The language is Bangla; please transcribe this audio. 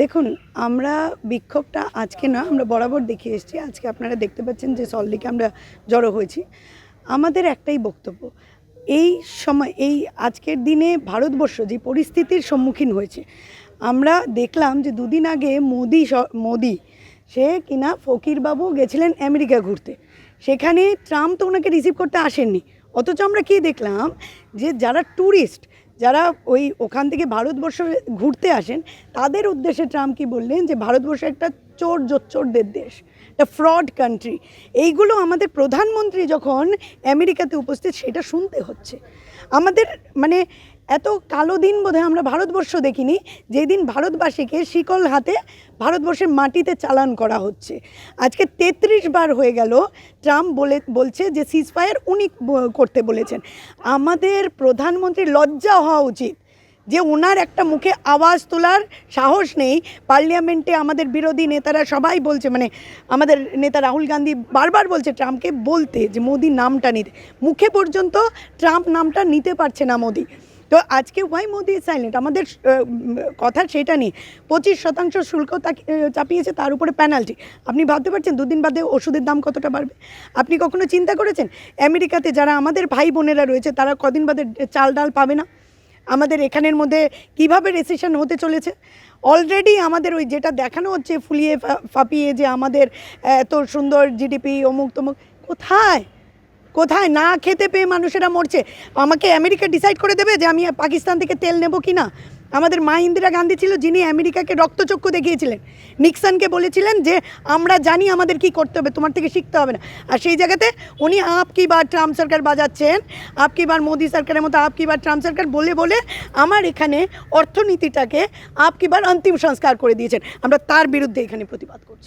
দেখুন, আমরা বিক্ষোভটা আজকে না, আমরা বরাবর দেখিয়ে এসেছি। আজকে আপনারা দেখতে পাচ্ছেন যে সল্টলেকে আমরা জড়ো হয়েছি। আমাদের একটাই বক্তব্য, এই সময়, এই আজকের দিনে ভারতবর্ষ যে পরিস্থিতির সম্মুখীন হয়েছে, আমরা দেখলাম যে দুদিন আগে মোদি মোদি, সে কিনা ফকিরবাবু গেছিলেন আমেরিকা ঘুরতে। সেখানে ট্রাম্প তো ওনাকে রিসিভ করতে আসেননি। অথচ আমরা কি দেখলাম যে যারা ট্যুরিস্ট যারা ওই ওখান থেকে ভারতবর্ষ ঘুরতে আসেন, তাদের উদ্দেশ্যে ট্রাম্প কি বললেন যে, ভারতবর্ষ একটা চোর জোচ্চোরদের দেশ, একটা ফ্রড কান্ট্রি এইগুলো আমাদের প্রধানমন্ত্রী যখন আমেরিকাতে উপস্থিত, সেটা শুনতে হচ্ছে। আমাদের মানে এত কালো দিন বোধহয় আমরা ভারতবর্ষ দেখিনি, যেদিন ভারতবাসীকে শিকল হাতে ভারতবর্ষের মাটিতে চালান করা হচ্ছে। আজকে তেত্রিশ বার হয়ে গেল, ট্রাম্প বলে, বলছে যে সিজফায়ার উনি করতে বলেছেন। আমাদের প্রধানমন্ত্রীর লজ্জা হওয়া উচিত যে ওনার একটা মুখে আওয়াজ তোলার সাহস নেই। পার্লিয়ামেন্টে আমাদের বিরোধী নেতারা সবাই বলছে মানে আমাদের নেতা রাহুল গান্ধী বারবার বলছে ট্রাম্পকে বলতে যে মোদি নামটা নিতে। মুখে পর্যন্ত ট্রাম্প নামটা নিতে পারছে না মোদি। তো আজকে ওয়াই মোদি সাইলেন্ট আমাদের কথা সেটা নেই। পঁচিশ শতাংশ শুল্ক চাপিয়েছে, তার উপরে পেনাল্টি আপনি ভাবতে পারছেন, দুদিন বাদে ওষুধের দাম কতটা বাড়বে? আপনি কখনো চিন্তা করেছেন? আমেরিকাতে যারা আমাদের ভাই বোনেরা রয়েছে, তারা কদিন বাদে চাল ডাল পাবে না? আমাদের এখানের মধ্যে কীভাবে রেসিশন হতে চলেছে? অলরেডি আমাদের ওই যেটা দেখানো হচ্ছে, ফুলিয়ে ফাঁপিয়ে যে আমাদের এত সুন্দর জিডিপি অমুক তমুক কোথায়? কোথায় না খেতে পেয়ে মানুষেরা মরছে? আমাকে আমেরিকা ডিসাইড করে দেবে যে আমি পাকিস্তান থেকে তেল নেব কি না আমাদের মা ইন্দিরা গান্ধী ছিল যিনি আমেরিকাকে রক্তচক্ষু দেখিয়েছিলেন। নিক্সনকে বলেছিলেন যে, আমরা জানি আমাদের কি করতে হবে, তোমার থেকে শিখতে হবে না। আর সেই জায়গাতে উনি আপ কি বার ট্রাম্প সরকার বাজাচ্ছেন, আপ কি বার মোদি সরকারের মতো আপ কি বার ট্রাম্প সরকার বলে বলে আমার এখানে অর্থনীতিটাকে আপ কি বার অন্তিম সংস্কার করে দিয়েছেন। আমরা তার বিরুদ্ধে এখানে প্রতিবাদ করছি।